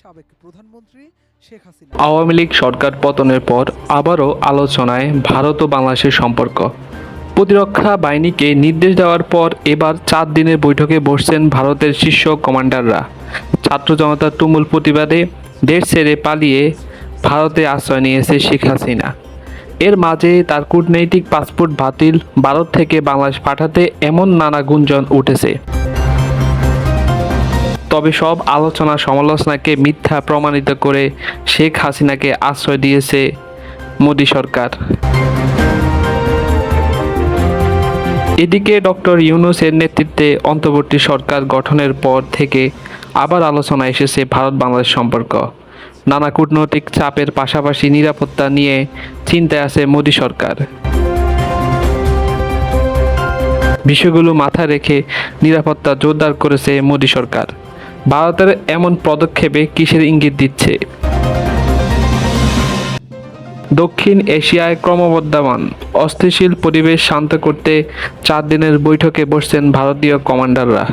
সাবেক প্রধানমন্ত্রী শেখ হাসিনা। আওয়ামী লীগ সরকার পতনের পর আবারও আলোচনায় ভারত ও বাংলাদেশের সম্পর্ক। প্রতিরক্ষা বাহিনীকে নির্দেশ দেওয়ার পর এবার চার দিনের বৈঠকে বসছেন ভারতের শীর্ষ কমান্ডাররা। ছাত্র জনতার তুমুল প্রতিবাদে দেশ ছেড়ে পালিয়ে ভারতে আশ্রয় নিয়েছে শেখ হাসিনা। এর মাঝে তার কূটনৈতিক পাসপোর্ট বাতিল ভারত থেকে বাংলাদেশ পাঠাতে এমন নানা গুঞ্জন উঠেছে। তবে সব আলোচনা সমালোচনাকে মিথ্যা প্রমাণিত করে শেখ হাসিনাকে আশ্রয় দিয়েছে মোদী সরকার। এদিকে ডক্টর ইউনুসের নেতৃত্বে অন্তর্বর্তী সরকার গঠনের পর থেকে আবার আলোচনা এসেছে ভারত বাংলাদেশ সম্পর্ক। নানা কূটনৈতিক চাপের পাশাপাশি নিরাপত্তা নিয়ে চিন্তায় আছে মোদী সরকার। বিষয়গুলো মাথায় রেখে নিরাপত্তা জোরদার করেছে মোদী সরকার। ভারতের এমন পদক্ষেপে কিসের ইঙ্গিত দিচ্ছে? দক্ষিণ এশিয়ায় ক্রমবর্ধমান অস্থিতিশীল পরিবেশ শান্ত করতে চার দিনের বৈঠকে বসছেন ভারতীয় কমান্ডাররা।